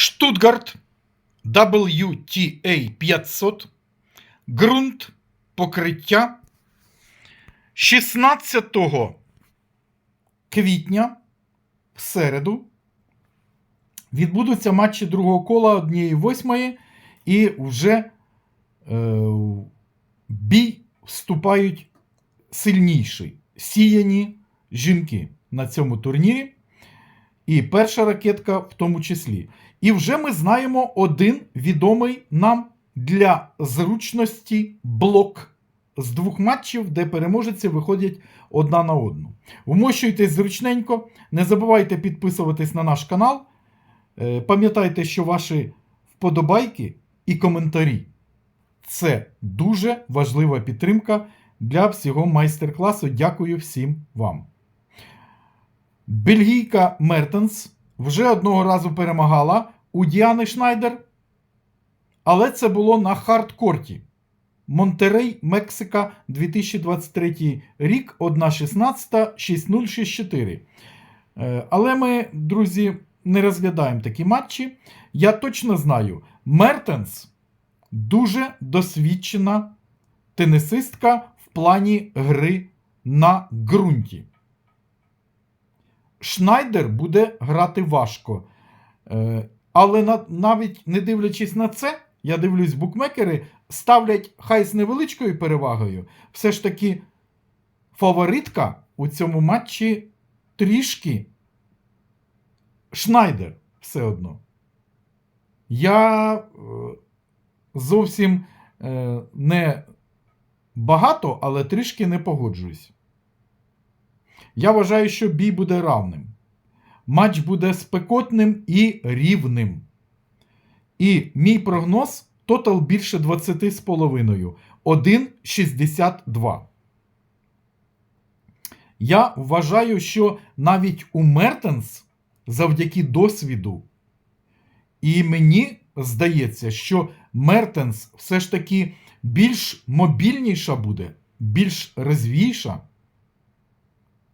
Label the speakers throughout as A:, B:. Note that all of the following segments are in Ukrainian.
A: Штутгарт WTA 500. Ґрунт покриття 16 квітня в середу відбудуться матчі другого кола однієї восьмої, і вже е, бій вступають сильніші сіяні жінки на цьому турнірі. І перша ракетка в тому числі. І вже ми знаємо один відомий нам для зручності блок з двох матчів, де переможці виходять одна на одну. Вмощуйтесь зручненько, не забувайте підписуватись на наш канал. Е, Пам'ятайте, що ваші вподобайки і коментарі це дуже важлива підтримка для всього майстер-класу. Дякую всім вам. Бельгійка Мертенс вже одного разу перемагала у Діани Шнайдер, але це було на хардкорті. Монтерей, Мексика, 2023 рік, 1.16, 6-0-6-4. Е, Але ми, друзі, не розглядаємо такі матчі. Я точно знаю, Мертенс дуже досвідчена тенісистка в плані гри на ґрунті. Шнайдер буде грати важко. Е, Але навіть не дивлячись на це, я дивлюсь, букмекери ставлять хай з невеличкою перевагою. Все ж таки, фаворитка у цьому матчі трішки Шнайдер все одно. Я е, зовсім е, не багато, але трішки не погоджуюсь. Я вважаю, що бій буде равним. Матч буде спекотним і рівним. І мій прогноз тотал більше 20,5. 1,62. Я вважаю, що навіть у Мертенс завдяки досвіду. І мені здається, що Мертенс все ж таки більш мобільніша буде, більш резвіша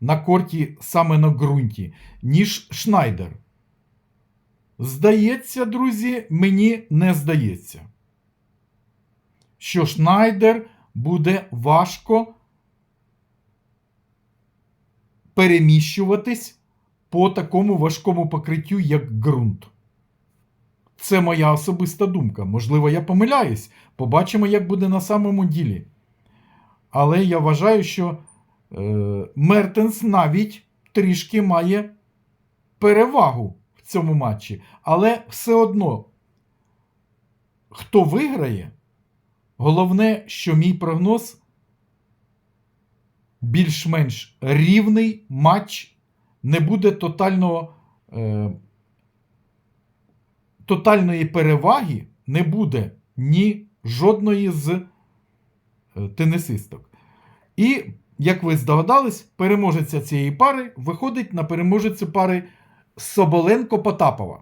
A: на корті саме на ґрунті, ніж Шнайдер. Здається, друзі, мені не здається, що Шнайдер буде важко переміщуватись по такому важкому покриттю, як ґрунт. Це моя особиста думка. Можливо, я помиляюсь. Побачимо, як буде на самому ділі. Але я вважаю, що Мертенс навіть трішки має перевагу в цьому матчі. Але все одно, хто виграє, головне, що мій прогноз більш-менш рівний матч, не буде тотального. Е, тотальної переваги не буде ні жодної з е, тенісисток. І, як ви здогадались, переможеця цієї пари виходить на переможецю пари Соболенко-Потапова.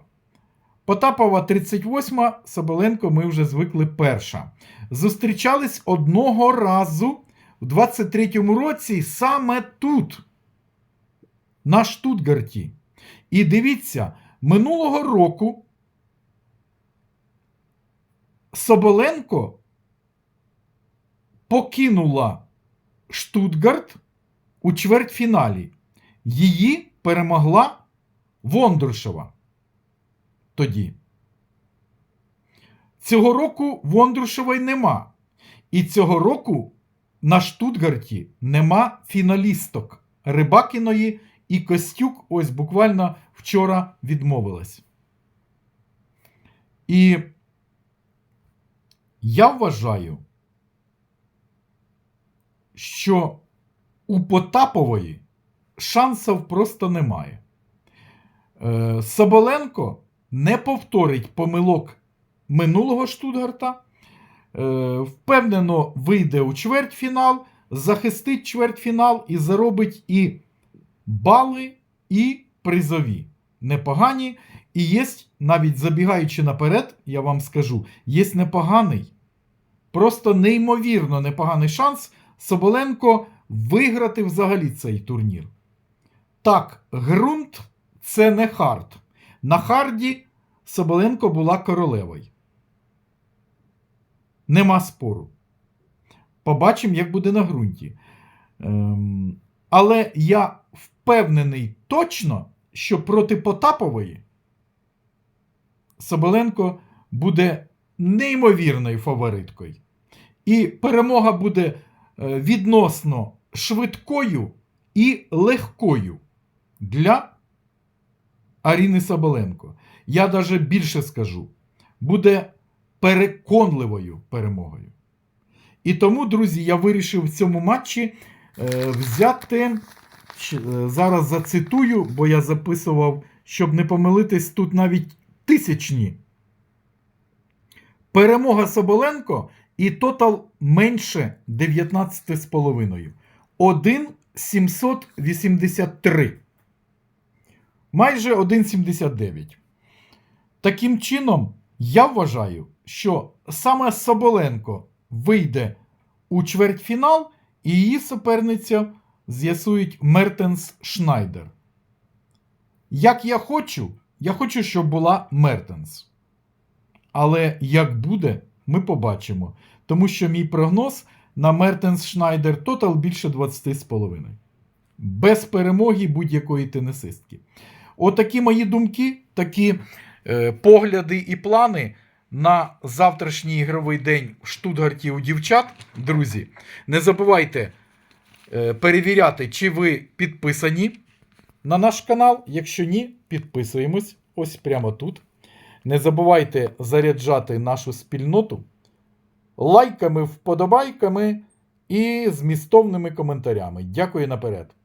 A: Потапова 38, Соболенко ми вже звикли перша. Зустрічались одного разу в 23-му році саме тут, на Штутгарті. І дивіться, минулого року Соболенко покинула Штутгарт у чвертьфіналі. Її перемогла Вондрушева. Тоді. Цього року Вондрушевої нема. І цього року на Штутгарті нема фіналісток Рибакіної і Костюк ось буквально вчора відмовилась. І я вважаю, що у Потапової шансів просто немає. Е, Соболенко не повторить помилок минулого Штутгарта. Е, Впевнено, вийде у чвертьфінал, захистить чвертьфінал і заробить і бали, і призові. Непогані. І є, навіть забігаючи наперед, я вам скажу, є непоганий, просто неймовірно непоганий шанс Соболенко виграти взагалі цей турнір. Так, ґрунт це не хард. На харді Соболенко була королевою. Нема спору. Побачимо, як буде на ґрунті. Ем, але я впевнений точно, що проти Потапової Соболенко буде неймовірною фавориткою. І перемога буде відносно швидкою і легкою для Аріни Соболенко. Я навіть більше скажу, буде переконливою перемогою. І тому, друзі, я вирішив в цьому матчі е, взяти. е, Зараз зацитую, бо я записував, щоб не помилитись, тут навіть тисячні. Перемога Соболенко і тотал менше 19,5. 1,783. Майже 1,79. Таким чином, я вважаю, що саме Соболенко вийде у чвертьфінал, і її суперниця з'ясують Мертенс Шнайдер. Як я хочу, я хочу, щоб була Мертенс. Але як буде, ми побачимо. Тому що мій прогноз на Мертенс Шнайдер тотал більше 20,5. Без перемоги будь-якої тенісистки. Отакі мої думки, такі е, погляди і плани на завтрашній ігровий день в Штутгарті у дівчат. Друзі, не забувайте е, перевіряти, чи ви підписані на наш канал. Якщо ні, підписуємось ось прямо тут. Не забувайте заряджати нашу спільноту лайками, вподобайками і змістовними коментарями. Дякую наперед.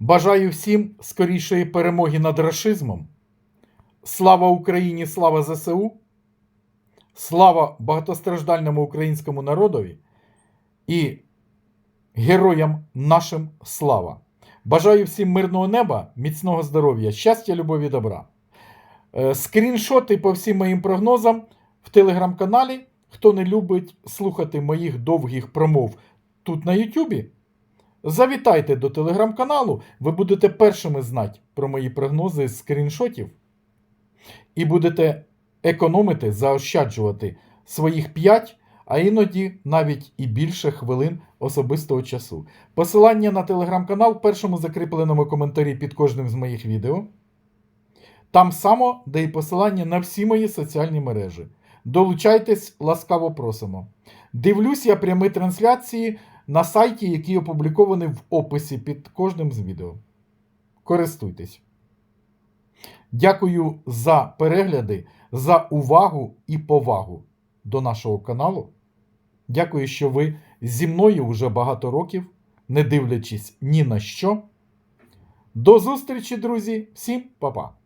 A: Бажаю всім скорішої перемоги над рашизмом. Слава Україні, слава ЗСУ! Слава багатостраждальному українському народові і героям нашим слава! Бажаю всім мирного неба, міцного здоров'я, щастя, любові, добра. Е, Скріншоти по всім моїм прогнозам в телеграм-каналі. Хто не любить слухати моїх довгих промов тут на Ютубі, завітайте до телеграм-каналу, ви будете першими знати про мої прогнози з скріншотів і будете економити, заощаджувати своїх 5, а іноді навіть і більше хвилин особистого часу. Посилання на телеграм-канал в першому закріпленому коментарі під кожним з моїх відео. Там само, де і посилання на всі мої соціальні мережі. Долучайтесь, ласкаво просимо. Дивлюсь я прямі трансляції на сайті, який опублікований в описі під кожним з відео. Користуйтесь. Дякую за перегляди, за увагу і повагу до нашого каналу. Дякую, що ви зі мною вже багато років, не дивлячись ні на що. До зустрічі, друзі! Всім па-па!